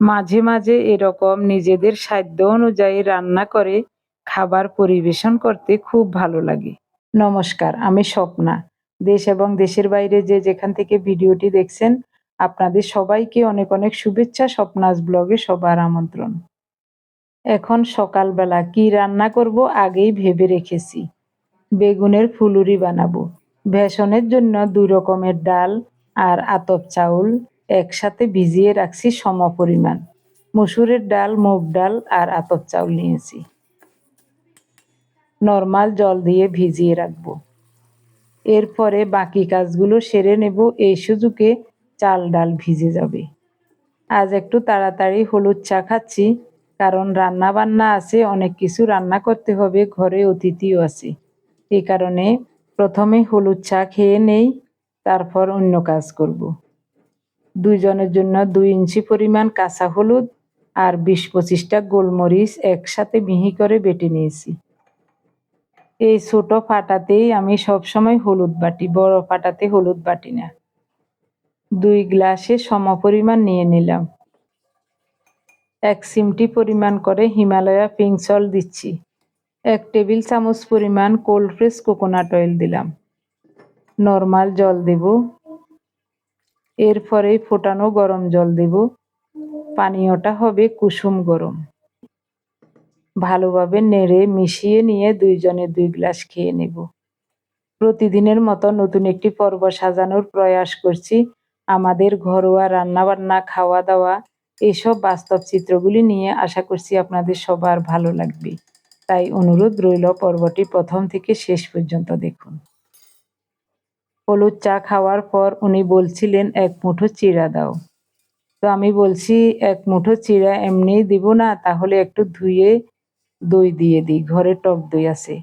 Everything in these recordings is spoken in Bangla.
মাঝে মাঝে এরকম নিজেদের সাধ্য অনুযায়ী রান্না করে খাবার পরিবেশন করতে খুব ভালো লাগে। নমস্কার, আমি স্বপ্না। দেশ এবং দেশের বাইরে যে যেখান থেকে ভিডিওটি দেখছেন, আপনাদের সবাইকে অনেক অনেক শুভেচ্ছা, স্বপ্নাস ব্লগে সবার আমন্ত্রণ। এখন সকালবেলা কি রান্না করব আগেই ভেবে রেখেছি। বেগুনের ফুলুরি বানাবো। বেসনের জন্য দুই রকমের ডাল আর আতপ চাউল। একসাথে ভিজিয়ে রাখছি সম পরিমাণ মসুরের ডাল, মুগ ডাল আর আতপ চাউল নিয়েছি। নর্মাল জল দিয়ে ভিজিয়ে রাখব। এরপরে বাকি কাজগুলো সেরে নেব। এই সুযোগে চাল ডাল ভিজে যাবে। আজ একটু তাড়াতাড়ি হলুদ চা খাচ্ছি, কারণ রান্না বান্না আছে, অনেক কিছু রান্না করতে হবে, ঘরে অতিথিও আছে। এই কারণে প্রথমে হলুদ চা খেয়ে নেই, তারপর অন্য কাজ করব। দুইজনের জন্য দুই ইঞ্চি পরিমাণ কাঁচা হলুদ আর বিশ পঁচিশটা গোলমরিচ একসাথে মিহি করে বেটে নিয়েছি। এই ছোট ফাটাতেই আমি সবসময় হলুদ বাটি, বড় ফাটাতে হলুদ বাটি না। দুই গ্লাসে সমপরিমাণ নিয়ে নিলাম। এক সিমটি পরিমাণ করে হিমালয়া পিঙ্ক সল দিচ্ছি। এক টেবিল চামচ পরিমাণ কোল্ড প্রেস কোকোনাট অয়েল দিলাম। নর্মাল জল দেব। এরপরে ফোটানো গরম জল দেব। পানীয়টা হবে কুসুম গরম। ভালোভাবে নেড়ে মিশিয়ে নিয়ে দুইজনে দুই গ্লাস খেয়ে নেব। প্রতিদিনের মতো নতুন একটি পর্ব সাজানোর প্রয়াস করছি। আমাদের ঘরোয়া রান্নাবান্না খাওয়া দাওয়া এইসব বাস্তব চিত্রগুলি নিয়ে আশা করছি আপনাদের সবার ভালো লাগবে। তাই অনুরোধ রইল পর্বটি প্রথম থেকে শেষ পর্যন্ত দেখুন। হলুদ চা খাওয়ার পর উনি বলছিলেন, এক মুঠো চিড়া দাও। তো আমি বলছি, এক মুঠো চিড়া এমনিই দিব না, তাহলে একটু ধুয়ে দই দিয়ে দিই, ঘরে টক দই আছে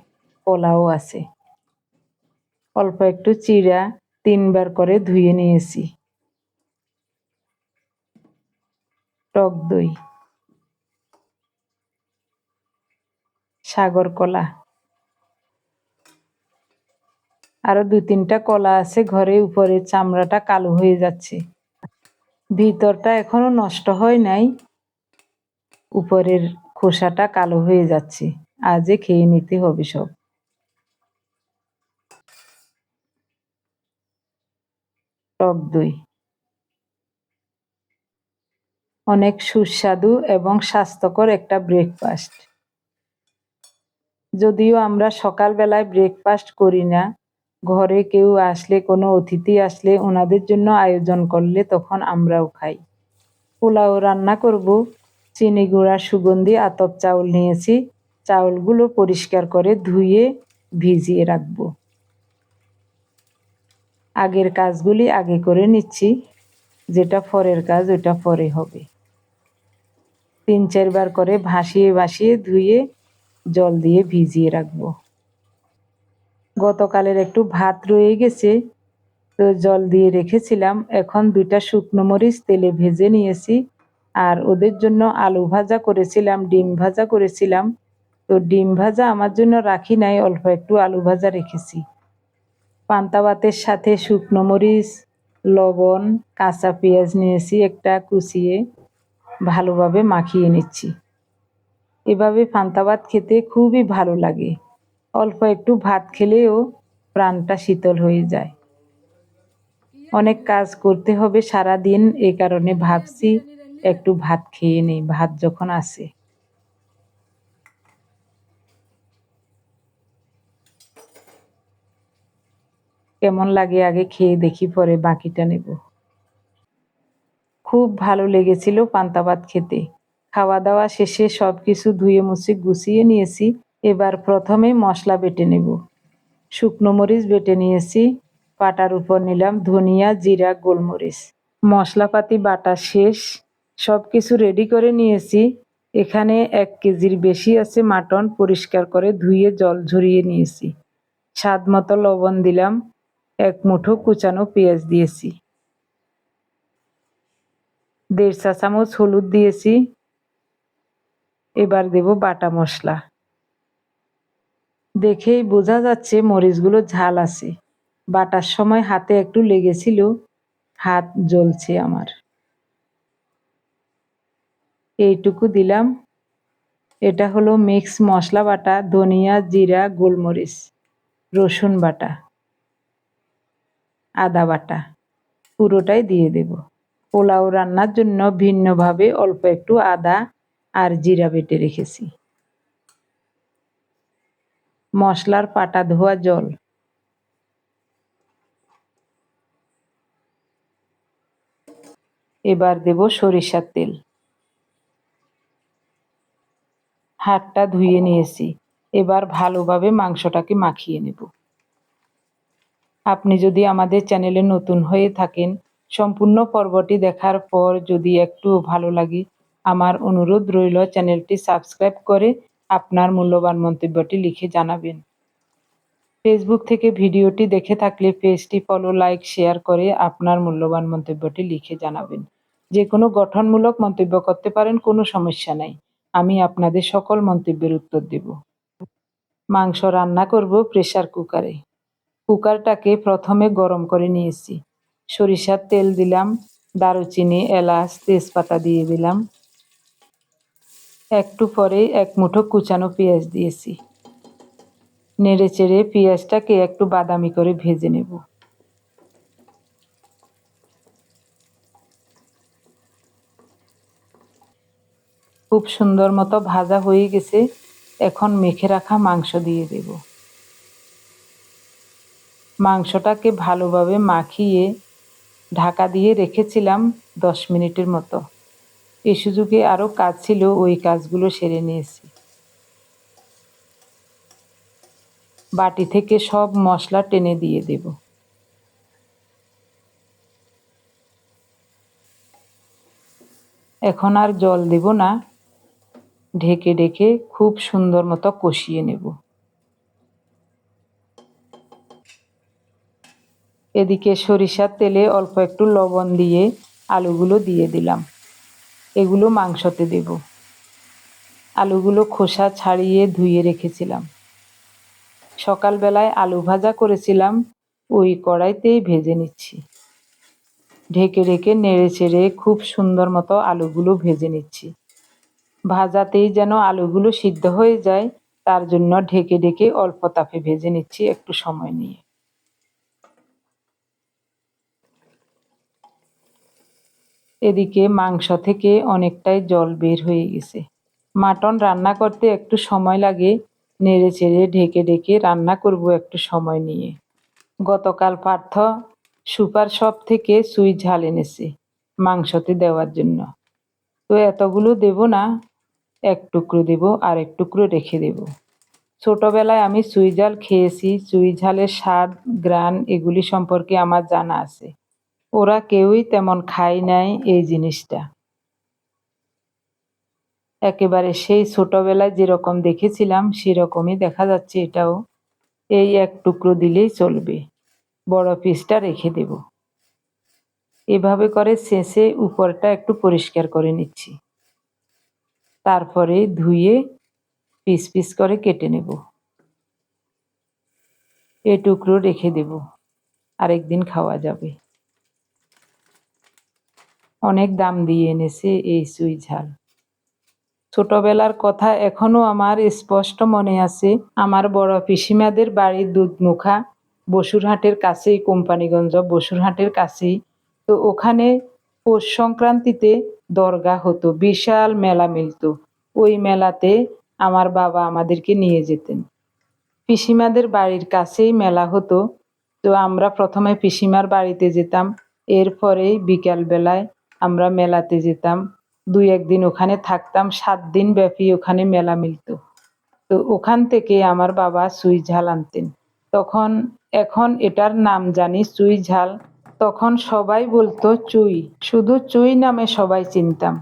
কলাও আছে। অল্প একটু চিড়া তিনবার করে ধুয়ে নিয়েছি। টক দই, সাগর কলা। আরও দু তিনটা কলা আছে ঘরে উপরে চামড়াটা কালো হয়ে যাচ্ছে। ভিতরটা এখনও নষ্ট হয় নাই। উপরের খোসাটা কালো হয়ে যাচ্ছে। আজে খেয়ে নিতে হবে সব। টক দই। অনেক সুস্বাদু এবং স্বাস্থ্যকর একটা ব্রেকফাস্ট যদিও আমরা সকালবেলায় ব্রেকফাস্ট করি না ঘরে কেউ আসলে, কোনো অতিথি আসলে ওনাদের জন্য আয়োজন করলে তখন আমরাও খাই। পোলাও রান্না করব, চিনি গুঁড়া, সুগন্ধি, আতপ চাউল নিয়েছি। চাউলগুলো পরিষ্কার করে ধুয়ে ভিজিয়ে রাখব। আগের কাজগুলি আগে করে নিচ্ছি। যেটা পরের কাজ, ওটা পরে হবে। তিন চারবার করে ভাসিয়ে ভাসিয়ে ধুয়ে জল দিয়ে ভিজিয়ে রাখব। গতকালের একটু ভাত রয়ে গেছে, তো জল দিয়ে রেখেছিলাম। এখন দুইটা শুকনো মরিচ তেলে ভেজে নিয়েছি। আর ওদের জন্য আলু ভাজা করেছিলাম, ডিম ভাজা করেছিলাম। তো ডিম ভাজা আমার জন্য রাখি নাই, অল্প একটু আলু ভাজা রেখেছি। পান্তা ভাতের সাথে শুকনো মরিচ, লবণ, কাঁচা পেঁয়াজ নিয়েছি একটা কুচিয়ে, ভালোভাবে মাখিয়ে নিচ্ছি। এভাবে পান্তা ভাত খেতে খুবই ভালো লাগে। অল্প একটু ভাত খেলেও প্রাণটা শীতল হয়ে যায়। অনেক কাজ করতে হবে সারা দিন এই কারণে ভাবছি একটু ভাত খেয়ে নেই, ভাত যখন আসে। কেমন লাগে আগে খেয়ে দেখি, পরে বাকিটা নেব। খুব ভালো লেগেছিল পান্তা ভাত খেতে। খাওয়া দাওয়া শেষে সব কিছু ধুয়ে মুছে গুছিয়ে নিয়েছি। এবার প্রথমে মশলা বেটে নেব। শুকনো মরিচ বেটে নিয়েছি। পাটার উপর নিলাম ধনিয়া, জিরা, গোলমরিচ। মশলাপাতি, বাটা শেষ। সব কিছু রেডি করে নিয়েছি। এখানে এক কেজির বেশি আছে মাটন পরিষ্কার করে ধুয়ে জল ঝরিয়ে নিয়েছি। স্বাদ মতো লবণ দিলাম। এক মুঠো কুচানো পেঁয়াজ দিয়েছি। দেড় চা চামচ হলুদ দিয়েছি। এবার দেব বাটা মশলা। দেখেই বোঝা যাচ্ছে মরিচগুলো ঝাল আছে। বাটার সময় হাতে একটু লেগেছিল, হাত জ্বলছে আমার। এইটুকু দিলাম। এটা হলো মিক্স মশলা বাটা, ধনিয়া, জিরা, গোলমরিচ, রসুন বাটা, আদা বাটা, পুরোটাই দিয়ে দেব। পোলাও রান্নার জন্য ভিন্নভাবে অল্প একটু আদা আর জিরা বেটে রেখেছি। মশলার পাটা ধোয়া জল। এবার দেব সরিষার তেল। হাতটা ধুয়ে নিয়েছি। এবার ভালোভাবে মাংসটাকে মাখিয়ে নেব। আপনি যদি আমাদের চ্যানেলে নতুন হয়ে থাকেন, সম্পূর্ণ পর্বটি দেখার পর যদি একটু ভালো লাগে, আমার অনুরোধ রইল চ্যানেলটি সাবস্ক্রাইব করে আপনার মূল্যবান মন্তব্যটি লিখে জানাবেন। ফেসবুক থেকে ভিডিওটি দেখে থাকলে পেজটি ফলো লাইক শেয়ার করে আপনার মূল্যবান মন্তব্যটি লিখে জানাবেন। যে কোনো গঠনমূলক মন্তব্য করতে পারেন, কোনো সমস্যা নাই। আমি আপনাদের সকল মন্তব্যের উত্তর দেব। মাংস রান্না করব প্রেশার কুকারে। কুকারটাকে প্রথমে গরম করে নিয়েছি। সরিষার তেল দিলাম, দারুচিনি, এলাচ, তেজপাতা দিয়ে দিলাম। একটু পরে এক মুঠো কুচানো পেঁয়াজ দিয়েছি। নেড়ে চেড়ে পেঁয়াজটাকে একটু বাদামি করে ভেজে নেব। খুব সুন্দর মতো ভাজা হয়ে গেছে, এখন মেখে রাখা মাংস দিয়ে দেব। মাংসটাকে ভালোভাবে মাখিয়ে ঢাকা দিয়ে রেখেছিলাম দশ মিনিটের মতো। এই সুযোগে আরও কাজ ছিল, ওই কাজগুলো সেরে নিয়েছি। বাটি থেকে সব মশলা টেনে দিয়ে দেব। এখন আর জল দেব না। ঢেকে ঢেকে খুব সুন্দর মতো কষিয়ে নেব। এদিকে সরিষার তেলে অল্প একটু লবণ দিয়ে আলুগুলো দিয়ে দিলাম। এগুলো মাংসতে দেব। আলুগুলো খোসা ছাড়িয়ে ধুয়ে রেখেছিলাম। সকালবেলায় আলু ভাজা করেছিলাম, ওই কড়াইতেই ভেজে নিচ্ছি। ঢেকে ঢেকে নেড়ে চেড়ে খুব সুন্দর মতো আলুগুলো ভেজে নিচ্ছি। ভাজাতেই যেন আলুগুলো সিদ্ধ হয়ে যায়, তার জন্য ঢেকে ঢেকে অল্প তাপে ভেজে নিচ্ছি একটু সময় নিয়ে। এদিকে মাংস থেকে অনেকটাই জল বের হয়ে গেছে। মাটন রান্না করতে একটু সময় লাগে, নেড়ে চেড়ে ঢেকে ঢেকে রান্না করব একটু সময় নিয়ে। গতকাল পার্থ সুপার শপ থেকে সুই ঝাল এনেছে মাংসতে দেওয়ার জন্য। তো এতগুলো দেব না, এক টুকরো দেব আর এক টুকরো রেখে দেব। ছোটবেলায় আমি সুই ঝাল খেয়েছি, সুই ঝালের স্বাদ, গ্রান এগুলি সম্পর্কে আমার জানা আছে। ওরা কেউই তেমন খায় নাই এই জিনিসটা। একেবারে সেই ছোটবেলায় যেরকম দেখেছিলাম, সেরকমই দেখা যাচ্ছে এটাও। এই এক টুকরো দিলেই চলবে। বড় পিসটা রেখে দেব। এভাবে করে শেষে উপরটা একটু পরিষ্কার করে নিচ্ছি। তারপরে ধুয়ে পিস পিস করে কেটে নেব। এ টুকরো রেখে দেব। আরেকদিন খাওয়া যাবে। অনেক দাম দিয়ে এনেছে এই সুই ঝাল ছোটবেলার কথা এখনও আমার স্পষ্ট মনে আছে। আমার বড় পিসিমাদের বাড়ির দুধমুখা বসুরহাটের কাছেই, কোম্পানিগঞ্জ বসুরহাটের কাছেই। তো ওখানে পৌষ সংক্রান্তিতে দরগা হতো, বিশাল মেলা মিলত। ওই মেলাতে আমার বাবা আমাদেরকে নিয়ে যেতেন। পিসিমাদের বাড়ির কাছেই মেলা হতো। তো আমরা প্রথমে পিসিমার বাড়িতে যেতাম। এরপরেই বিকালবেলায় আমরা মেলাতে যেতাম। দুই একদিন ওখানে থাকতাম, সাত দিন ব্যাপী ওখানে মেলা মিলত। তো ওখান থেকে আমার বাবা সুই ঝাল আনতেন। তখন, এখন এটার নাম জানি চুই ঝাল। তখন সবাই বলতো চুই। শুধু চুই নামে সবাই চিনতাম।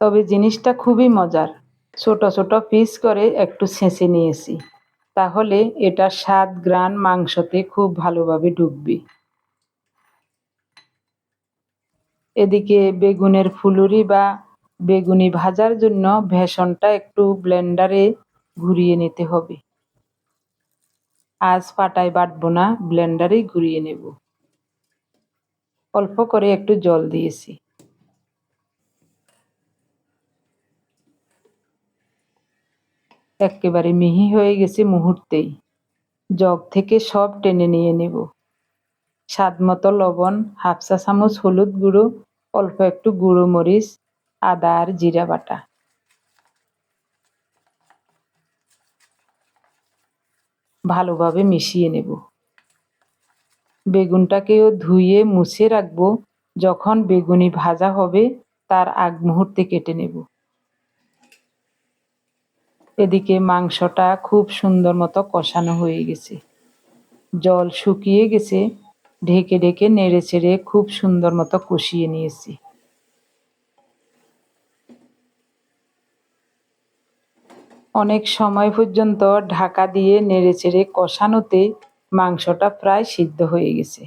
তবে জিনিসটা খুবই মজার। ছোট ছোট পিস করে একটু ছেঁচে নিয়েছি। তাহলে এটা স্বাদ, গ্রান, মাংসতে খুব ভালোভাবে ঢুকবে এদিকে বেগুনের ফুলুরি বা বেগুনি ভাজার জন্য ভেষনটা একটু ব্লেন্ডারে ঘুরিয়ে নিতে হবে। আজ পাটায় বাটবো না, ব্লেন্ডারেই ঘুরিয়ে নেব। অল্প করে একটু জল দিয়েছি। একেবারে মিহি হয়ে গেছে মুহূর্তেই। জগ থেকে সব টেনে নিয়ে নেব। স্বাদ মতো লবণ, হাফ চা চামচ হলুদ গুঁড়ো অল্প একটু গুঁড়ো মরিচ, আদা আর জিরা বাটা। ভালোভাবে মিশিয়ে নেব। বেগুনটাকেও ধুয়ে মুছে রাখব। যখন বেগুনি ভাজা হবে, তার আগ মুহূর্তে কেটে নেব। এদিকে মাংসটা খুব সুন্দর মতো কষানো হয়ে গেছে। জল শুকিয়ে গেছে। ঢেকে ঢেকে নেড়ে চেড়ে খুব সুন্দর মতো কষিয়ে নিয়েছি। অনেক সময় পর্যন্ত ঢাকা দিয়ে নেড়ে চেড়ে কষানোতে মাংসটা প্রায় সিদ্ধ হয়ে গেছে।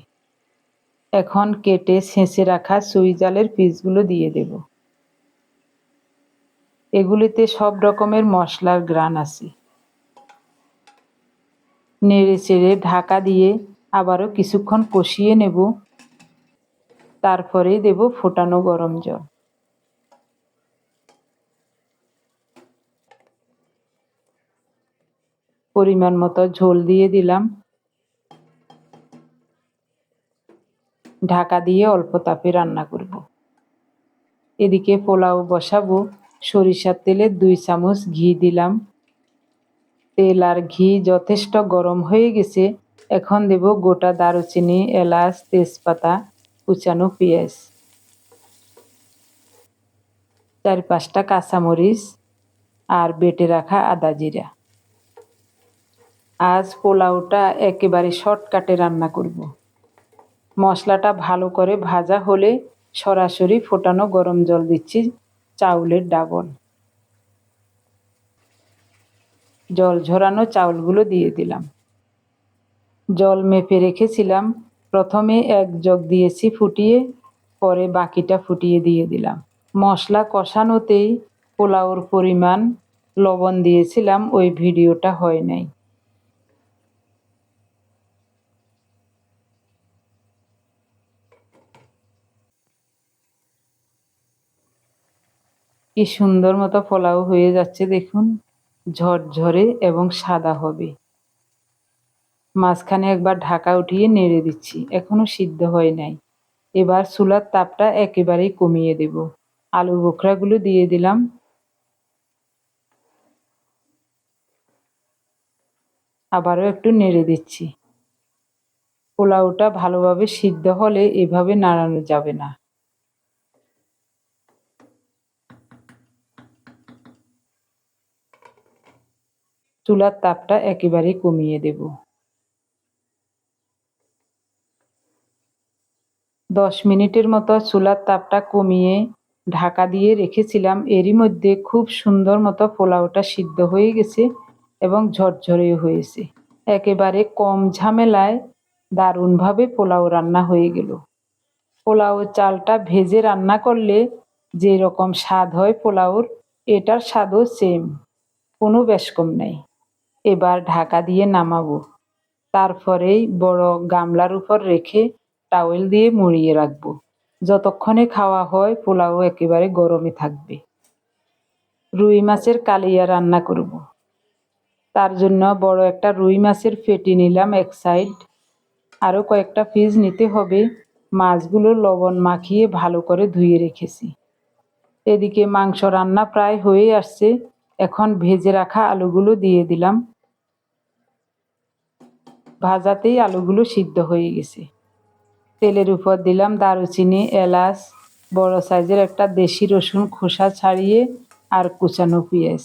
এখন কেটে ছেঁচে রাখা সুই জালের পিসগুলো দিয়ে দেব। এগুলিতে সব রকমের মশলার গ্রান আছে। নেড়ে চেড়ে ঢাকা দিয়ে আবারও কিছুক্ষণ কষিয়ে নেব। তারপরে দেব ফোটানো গরম জল। পরিমাণ মতো ঝোল দিয়ে দিলাম। ঢাকা দিয়ে অল্প তাপে রান্না করব। এদিকে পোলাও বসাবো। সরিষার তেলে দুই চামচ ঘি দিলাম। তেল আর ঘি যথেষ্ট গরম হয়ে গেছে। এখন দেব গোটা দারুচিনি, এলাচ, তেজপাতা, কুচানো পেঁয়াজ। চার পাঁচটা কাঁচামরিচ আর বেটে রাখা আদা জিরা। আজ পোলাওটা একেবারে শর্টকাটে রান্না করব। মশলাটা ভালো করে ভাজা হলে সরাসরি ফোটানো গরম জল দিচ্ছি চাউলের ডাবল। জল ঝরানো চাউলগুলো দিয়ে দিলাম। জল মেপে রেখেছিলাম। প্রথমে এক জগ দিয়েছি ফুটিয়ে, পরে বাকিটা ফুটিয়ে দিয়ে দিলাম। মশলা কষানোতেই পোলাওর পরিমাণ লবণ দিয়েছিলাম, ওই ভিডিওটা হয় নাই। কি সুন্দর মতো পোলাও হয়ে যাচ্ছে দেখুন, ঝরঝরে এবং সাদা হবে। মাঝখানে একবার ঢাকা উঠিয়ে নেড়ে দিচ্ছি, এখনও সিদ্ধ হয় নাই। এবার চুলার তাপটা একেবারেই কমিয়ে দেব। আলু বোখরাগুলো দিয়ে দিলাম। আবারও একটু নেড়ে দিচ্ছি। পোলাওটা ভালোভাবে সিদ্ধ হলে এভাবে নাড়ানো যাবে না। চুলার তাপটা একেবারেই কমিয়ে দেব। দশ মিনিটের মতো চুলার তাপটা কমিয়ে ঢাকা দিয়ে রেখেছিলাম। এরই মধ্যে খুব সুন্দর মতো পোলাওটা সিদ্ধ হয়ে গেছে এবং ঝরঝরেও হয়েছে। একেবারে কম ঝামেলায় দারুণভাবে পোলাও রান্না হয়ে গেল। পোলাও চালটা ভেজে রান্না করলে যে রকম স্বাদ হয় পোলাওর, এটার স্বাদও সেম কোনো বেশ কম নেই। এবার ঢাকা দিয়ে নামাবো। তারপরেই বড় গামলার উপর রেখে টাওয়েল দিয়ে মুড়িয়ে রাখব। যতক্ষণে খাওয়া হয়, পোলাও একেবারে গরমে থাকবে। রুই মাছের কালিয়া রান্না করব। তার জন্য বড় একটা রুই মাছের ফেটি নিলাম এক সাইড। আরও কয়েকটা পিস নিতে হবে। মাছগুলো লবণ মাখিয়ে ভালো করে ধুয়ে রেখেছি। এদিকে মাংস রান্না প্রায় হয়ে আসছে। এখন ভেজে রাখা আলুগুলো দিয়ে দিলাম। ভাজাতেই আলুগুলো সিদ্ধ হয়ে গেছে। তেলের উপর দিলাম দারুচিনি, এলাচ, বড় সাইজের একটা দেশি রসুন খোসা ছাড়িয়ে আর কুচানো পেঁয়াজ,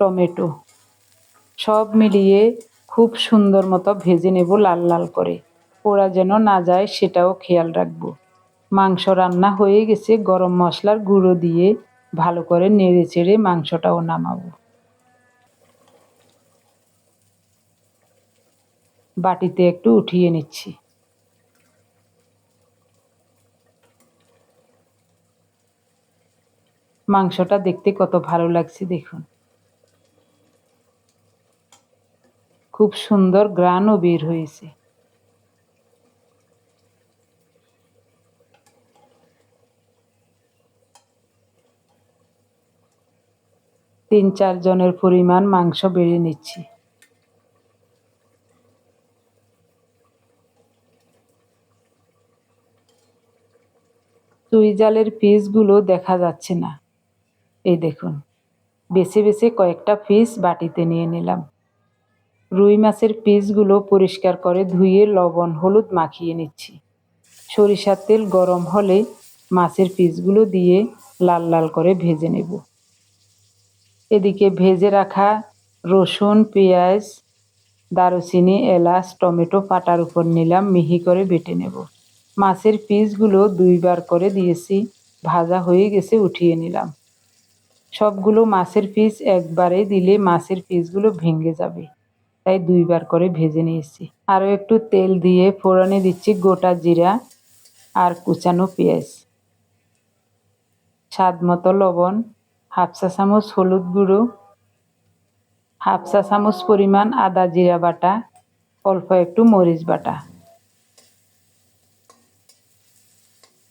টমেটো, সব মিলিয়ে খুব সুন্দর মতো ভেজে নেব লাল লাল করে। পোড়া যেন না যায় সেটাও খেয়াল রাখব। মাংস রান্না হয়ে গেছে, গরম মশলার গুঁড়ো দিয়ে ভালো করে নেড়ে চেড়ে মাংসটাও নামাবো। বাটিতে একটু উঠিয়ে নিচ্ছি। মাংসটা দেখতে কত ভালো লাগছে দেখুন। খুব সুন্দর গ্রানও বের হয়েছে। তিন চার জনের পরিমাণ মাংস বেড়ে নিচ্ছি। চুই জালের পিসগুলো দেখা যাচ্ছে না। এই দেখুন, বেছে বেছে কয়েকটা পিস বাটিতে নিয়ে নিলাম। রুই মাছের পিসগুলো পরিষ্কার করে ধুয়ে লবণ, হলুদ মাখিয়ে নিচ্ছি। সরিষার তেল গরম হলে মাছের পিসগুলো দিয়ে লাল লাল করে ভেজে নেব। এদিকে ভেজে রাখা রসুন, পেঁয়াজ, দারুচিনি, এলাচ, টমেটো পাটার উপর নিলাম, মিহি করে বেটে নেব। মাছের পিসগুলো দুইবার করে দিয়েছি, ভাজা হয়ে গেছে, উঠিয়ে নিলাম। সবগুলো মাছের পিস একবারে দিলে মাছের পিসগুলো ভেঙে যাবে। তাই দুইবার করে ভেজে নিয়েছি। আরও একটু তেল দিয়ে ফোড়নে দিচ্ছি গোটা জিরা আর কুচানো পেঁয়াজ। স্বাদ মতো লবণ, হাফ চা চামচ হলুদ গুঁড়ো, হাফ চা চামচ পরিমাণ আদা জিরা বাটা, অল্প একটু মরিচ বাটা।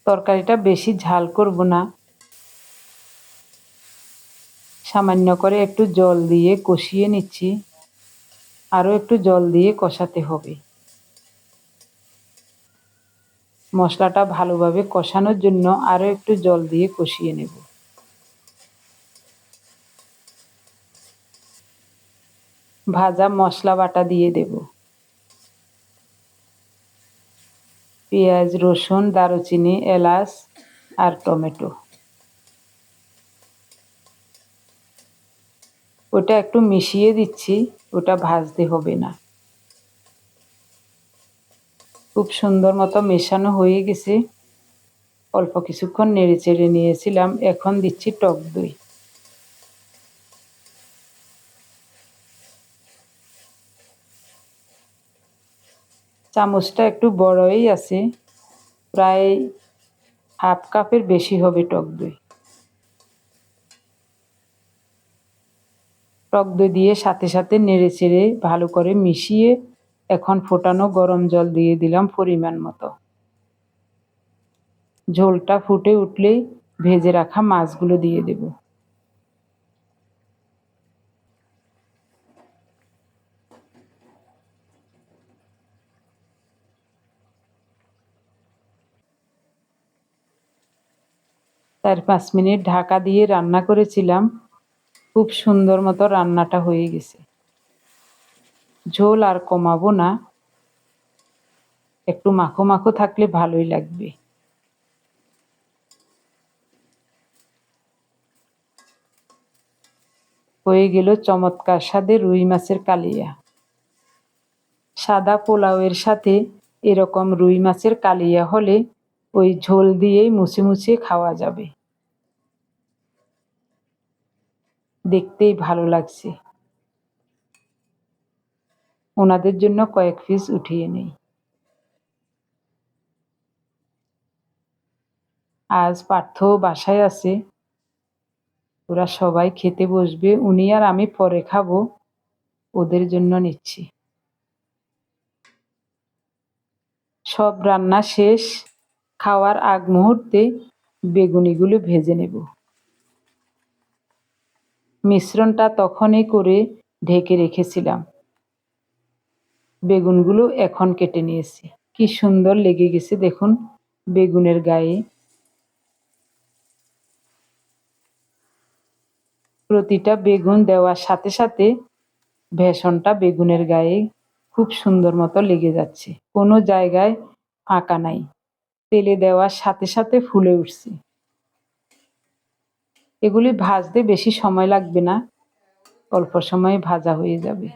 তরকারিটা বেশি ঝাল করব না। সামান্য করে একটু জল দিয়ে কষিয়ে নিচ্ছি। আরও একটু জল দিয়ে কষাতে হবে। মশলাটা ভালোভাবে কষানোর জন্য আরও একটু জল দিয়ে কষিয়ে নেব। ভাজা মশলা বাটা দিয়ে দেব। পেঁয়াজ, রসুন, দারুচিনি, এলাচ আর টমেটো। ওটা একটু মিশিয়ে দিচ্ছি, ওটা ভাজতে হবে না। খুব সুন্দর মতো মেশানো হয়ে গেছে। অল্প কিছুক্ষণ নেড়ে চেড়ে নিয়েছিলাম, এখন দিচ্ছি টক দই। চামচটা একটু বড়ই আছে, প্রায় হাফ কাপের বেশি হবে টক দই। টক দই দিয়ে সাথে সাথে নেড়ে চেড়ে ভালো করে মিশিয়ে এখন ফোটানো গরম জল দিয়ে দিলাম পরিমাণ মতো। ঝোলটা ফুটে উঠলেই ভেজে রাখা মাছগুলো দিয়ে দেব। চার পাঁচ মিনিট ঢাকা দিয়ে রান্না করেছিলাম। খুব সুন্দর মতো রান্নাটা হয়ে গেছে। ঝোল আর কমাবো না। একটু মাখো মাখো থাকলে ভালোই লাগবে। হয়ে গেল চমৎকার স্বাদে রুই মাছের কালিয়া। সাদা পোলাওয়ের সাথে এরকম রুই মাছের কালিয়া হলে ওই ঝোল দিয়েই মুছে মুছে খাওয়া যাবে। দেখতেই ভালো লাগছে। ওনাদের জন্য কয়েক পিস উঠিয়ে নেই। আজ পার্থ বাসায় আছে। ওরা সবাই খেতে বসবে। উনি আর আমি পরে খাব। ওদের জন্য নিচ্ছি। সব রান্না শেষ। খাওয়ার আগ মুহূর্তে বেগুনিগুলো ভেজে নেব। মিশ্রণটা তখনই করে ঢেকে রেখেছিলাম। বেগুনগুলো এখন কেটে নিয়েছি। কি সুন্দর লেগে গেছে দেখুন বেগুনের গায়ে। প্রতিটা বেগুন দেওয়ার সাথে সাথে ভেষণটা বেগুনের গায়ে খুব সুন্দর মতো লেগে যাচ্ছে। কোনো জায়গায় ফাঁকা নাই। তেলে দেওয়ার সাথে সাথে ফুলে উঠছে। এগুলি ভাজতে বেশি সময় লাগবে না, অল্প সময়ে ভাজা হয়ে যাবে।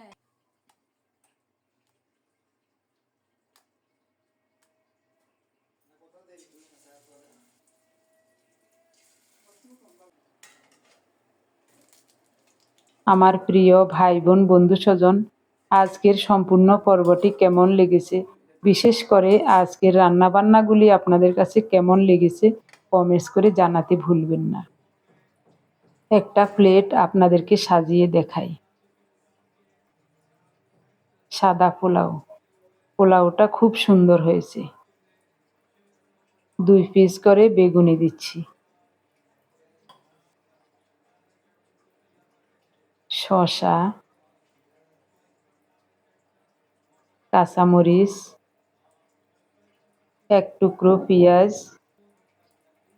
আমার প্রিয় ভাই বোন বন্ধু স্বজন আজকের সম্পূর্ণ পর্বটি কেমন লেগেছে? বিশেষ করে আজকের রান্নাবান্নাগুলি আপনাদের কাছে কেমন লেগেছে? কমেন্টস করে জানাতে ভুলবেন না। একটা প্লেট আপনাদেরকে সাজিয়ে দেখাই। সাদা পোলাও। পোলাওটা খুব সুন্দর হয়েছে। দুই পিস করে বেগুনি দিচ্ছি। শসা। কাঁচামরিচ। এক টুকরো পেঁয়াজ।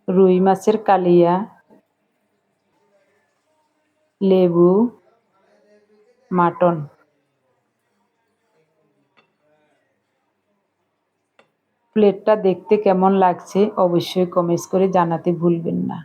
রুই মাছের কালিয়া। লেবু, মাটন। প্লেটটা দেখতে কেমন লাগছে অবশ্যই কমেন্টস করে জানাতে ভুলবেন না।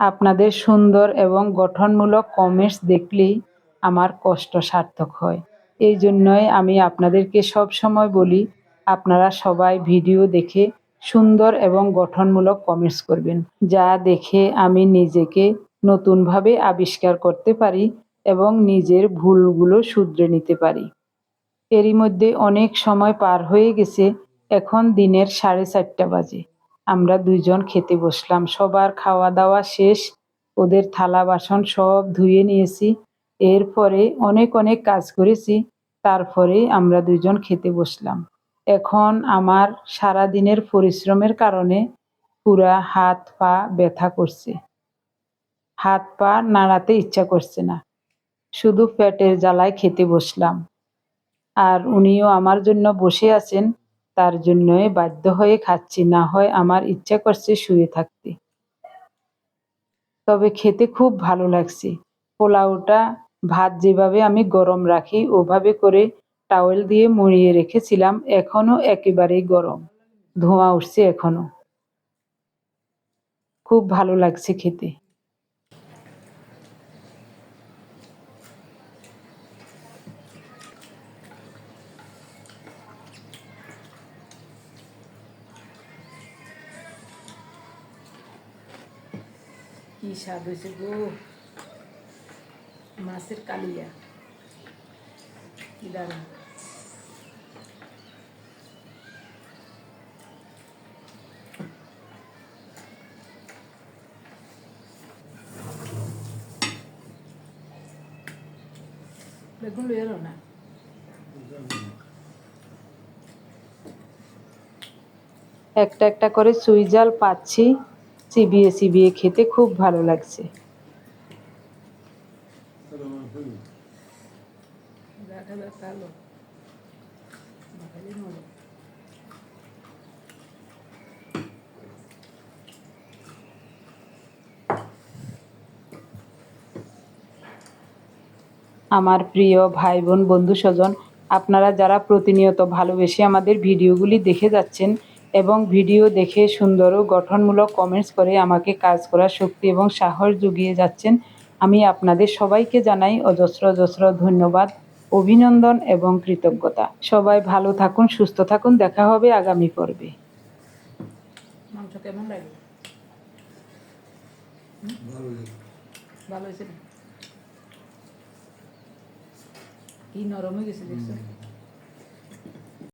আপনাদের সুন্দর এবং গঠনমূলক কমেন্টস দেখলেই আমার কষ্ট সার্থক হয়। এই জন্যই আমি আপনাদেরকে সব সময় বলি, আপনারা সবাই ভিডিও দেখে সুন্দর এবং গঠনমূলক কমেন্টস করবেন। যা দেখে আমি নিজেকে নতুনভাবে আবিষ্কার করতে পারি এবং নিজের ভুলগুলো শুধরে নিতে পারি। এরই মধ্যে অনেক সময় পার হয়ে গেছে, এখন দিনের সাড়ে চারটা বাজে। আমরা দুইজন খেতে বসলাম, সবার খাওয়া দাওয়া শেষ, ওদের থালা বাসন সব ধুয়ে নিয়েছি, এরপরে অনেক অনেক কাজ করেছি, তারপরে আমরা দুইজন খেতে বসলাম। এখন আমার সারা দিনের পরিশ্রমের কারণে পুরা হাত পা ব্যথা করছে। হাত পা নাড়াতে ইচ্ছা করছে না। শুধু পেটের জ্বালায় খেতে বসলাম। আর উনিও আমার জন্য বসে আছেন, তার জন্যই বাধ্য হয়ে খাচ্ছি, না হয় আমার ইচ্ছা করছে শুয়ে থাকতে। তবে খেতে খুব ভালো লাগছে। পোলাওটা ভাত যেভাবে আমি গরম রাখি, ওভাবে করে টাওয়েল দিয়ে মুড়িয়ে রেখেছিলাম এখনও একেবারেই গরম। ধোঁয়া উঠছে এখনও খুব ভালো লাগছে খেতে। কি স্বাদ হয়েছে গো? মাছের কালিয়া। দারুণ। বেগুন এলো না। একটা একটা করে সুই জাল পাচ্ছি। চিবিয়ে চিবিয়ে খেতে খুব ভালো লাগছে। আমার প্রিয় ভাই, বোন, বন্ধু, স্বজন, আপনারা যারা প্রতিনিয়ত ভালোবেসে আমাদের ভিডিওগুলি দেখে যাচ্ছেন এবং ভিডিও দেখে সুন্দর ও গঠনমূলক কমেন্টস করে আমাকে কাজ করার শক্তি এবং সাহস জুগিয়ে যাচ্ছেন। আমি আপনাদের সবাইকে জানাই অজস্র অজস্র ধন্যবাদ অভিনন্দন এবং কৃতজ্ঞতা। সবাই ভালো থাকুন সুস্থ থাকুন দেখা হবে আগামী পর্বে। মাংস কেমন লাগে? ভালো হয়েছে কি নরম হয়ে গেছে দেখছ?